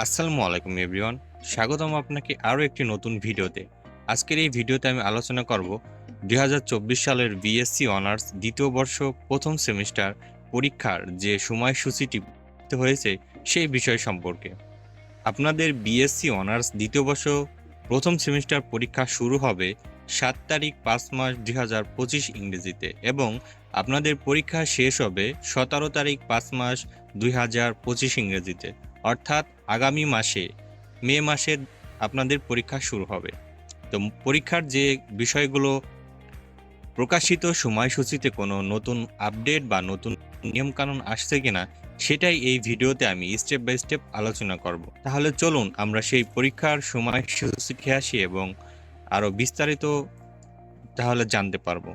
আসসালামু আলাইকুম, এভরিওয়ান। স্বাগতম আপনাকে আরও একটি নতুন ভিডিওতে। আজকের এই ভিডিওতে আমি আলোচনা করব দুই হাজার চব্বিশ সালের বিএসসি অনার্স দ্বিতীয় বর্ষ প্রথম সেমিস্টার পরীক্ষার যে সময়সূচিটি হয়েছে সেই বিষয় সম্পর্কে। আপনাদের বিএসসি অনার্স দ্বিতীয় বর্ষ প্রথম সেমিস্টার পরীক্ষা শুরু হবে সাত তারিখ পাঁচ মাস দুই হাজার পঁচিশ ইংরেজিতে এবং আপনাদের পরীক্ষা শেষ হবে সতেরো তারিখ পাঁচ মাস দুই হাজার পঁচিশ ইংরেজিতে। অর্থাৎ আগামী মাসে, মে মাসে আপনাদের পরীক্ষা শুরু হবে। তো পরীক্ষার যে বিষয়গুলো প্রকাশিত সময়সূচিতে কোনো নতুন আপডেট বা নতুন নিয়মকানুন আসছে কিনা, সেটাই এই ভিডিওতে আমি স্টেপ বাই স্টেপ আলোচনা করব। তাহলে চলুন আমরা সেই পরীক্ষার সময়সূচি খেয়ে আসি এবং আরও বিস্তারিত তাহলে জানতে পারব।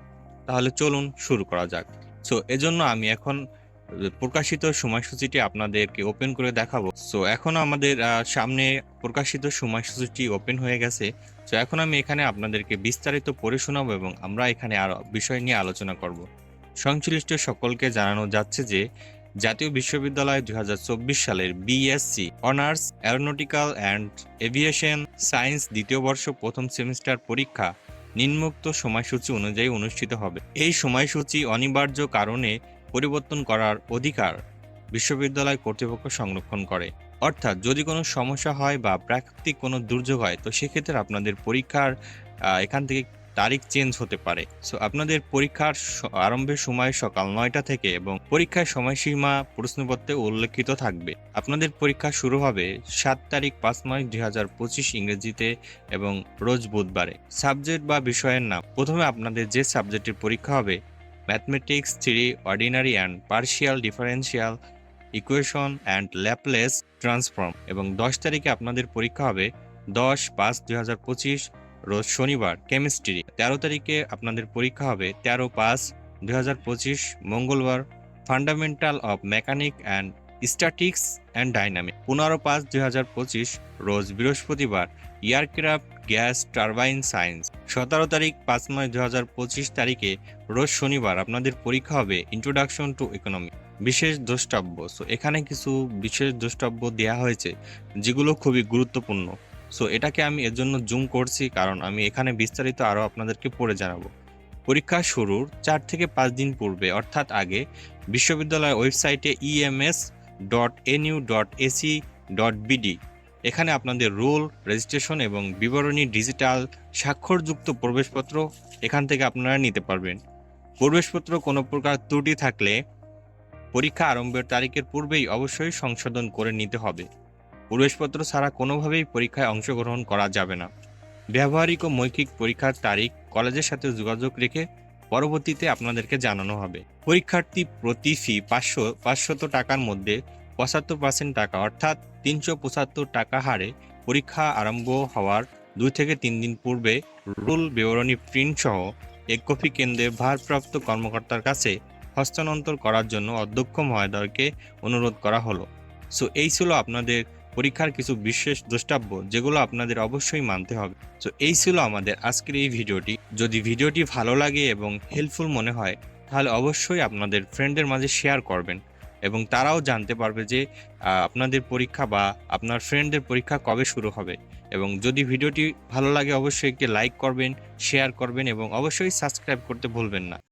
তাহলে চলুন শুরু করা যাক। সো এজন্য আমি এখন প্রকাশিত সময়সূচিটি আপনাদেরকে ওপেন করে দেখাবো। সো এখন আমাদের সামনে প্রকাশিত সময়সূচিটি ওপেন হয়ে গেছে। তো এখন আমি এখানে আপনাদেরকে বিস্তারিত পড়ে শোনাবো এবং আমরা এখানে আরও বিষয় নিয়ে আলোচনা করব। সংশ্লিষ্ট সকলকে জানানো যাচ্ছে যে, জাতীয় বিশ্ববিদ্যালয় দুই হাজার চব্বিশ সালের BSc honours aeronautical and aviation science দ্বিতীয় বর্ষ প্রথম সেমিস্টার পরীক্ষা নিম্নোক্ত সময়সূচি অনুযায়ী অনুষ্ঠিত হবে। এই সময়সূচি অনিবার্য কারণে পরিবর্তন করার অধিকার বিশ্ববিদ্যালয় কর্তৃপক্ষ সংরক্ষণ করে। অর্থাৎ যদি কোনো সমস্যা হয় বা প্রাকৃতিক কোনো দুর্যোগ হয়, তো সেক্ষেত্রে আপনাদের পরীক্ষার এখান থেকে তারিখ চেঞ্জ হতে পারে। সো আপনাদের পরীক্ষার আরম্ভের সময় সকাল নয়টা থেকে এবং পরীক্ষার সময়সীমা প্রশ্নপত্রে উল্লেখিত থাকবে। আপনাদের পরীক্ষা শুরু হবে সাত তারিখ পাঁচ মাস দুই হাজার পঁচিশ ইংরেজিতে এবং রোজ বুধবারে। সাবজেক্ট বা বিষয়ের নাম। প্রথমে আপনাদের যে সাবজেক্টের পরীক্ষা হবে mathematics three ordinary and partial differential equation and Laplace transform এবং দশ তারিখে আপনাদের পরীক্ষা হবে দশ পাঁচ দুই হাজার পঁচিশ, রোজ শনিবার কেমিস্ট্রি তেরো তারিখে আপনাদের পরীক্ষা হবে তেরো পাঁচ দুই হাজার পঁচিশ, মঙ্গলবার fundamental of mechanic and statics and dynamic পনেরো পাঁচ দুই হাজার পঁচিশ, রোজ বৃহস্পতিবার এয়ারক্রাফট গ্যাস টারবাইন সায়েন্স। সতেরো তারিখ, পাঁচ মাস দু হাজার পঁচিশ তারিখে রোজ শনিবার আপনাদের পরীক্ষা হবে ইন্ট্রোডাকশন টু ইকোনমি বিশেষ দ্রষ্টব্য। সো এখানে কিছু বিশেষ দ্রষ্টব্য দেওয়া হয়েছে, যেগুলো খুবই গুরুত্বপূর্ণ। সো এটাকে আমি এর জন্য জুম করছি, কারণ আমি এখানে বিস্তারিত আরও আপনাদেরকে পড়ে জানাব। পরীক্ষা শুরুর চার থেকে পাঁচ দিন পূর্বে, অর্থাৎ আগে, বিশ্ববিদ্যালয়ের ওয়েবসাইটে EMS dot NU dot AC dot BD এখানে আপনাদের রোল, রেজিস্ট্রেশন এবং বিবরণী, ডিজিটাল স্বাক্ষরযুক্ত প্রবেশপত্র এখান থেকে আপনারা নিতে পারবেন। প্রবেশপত্র কোনো প্রকার ত্রুটি থাকলে পরীক্ষা আরম্ভের তারিখের পূর্বেই অবশ্যই সংশোধন করে নিতে হবে। প্রবেশপত্র ছাড়া কোনোভাবেই পরীক্ষায় অংশগ্রহণ করা যাবে না। ব্যবহারিক ও মৌখিক পরীক্ষার তারিখ, কলেজের সাথে যোগাযোগ রেখে পরবর্তীতে আপনাদেরকে জানানো হবে। পরীক্ষার্থী প্রতি ফি পাঁচশো, পাঁচশত টাকার মধ্যে পঁচাত্তর পার্সেন্ট টাকা, অর্থাৎ তিনশো পঁচাত্তর টাকা হারে পরীক্ষা আরম্ভ হওয়ার দুই থেকে তিন দিন পূর্বে রুল বিবরণী প্রিন্ট সহ এক কপি কেন্দ্রের ভারপ্রাপ্ত কর্মকর্তার কাছে হস্তান্তর করার জন্য অধ্যক্ষ মহোদয়কে অনুরোধ করা হলো। সো এই ছিল আপনাদের পরীক্ষার কিছু বিশেষ দ্রষ্টাব্য, যেগুলো আপনাদের অবশ্যই মানতে হবে। সো এই ছিল আমাদের আজকের এই ভিডিওটি। যদি ভিডিওটি ভালো লাগে এবং হেল্পফুল মনে হয়, তাহলে অবশ্যই আপনাদের ফ্রেন্ডদের মাঝে শেয়ার করবেন। এবং তারাও জানতে পারবে যে আপনাদের পরীক্ষা বা আপনার ফ্রেন্ডদের পরীক্ষা কবে শুরু হবে। এবং যদি ভিডিওটি ভালো লাগে, অবশ্যই একটি লাইক করবেন শেয়ার করবেন এবং অবশ্যই সাবস্ক্রাইব করতে ভুলবেন না।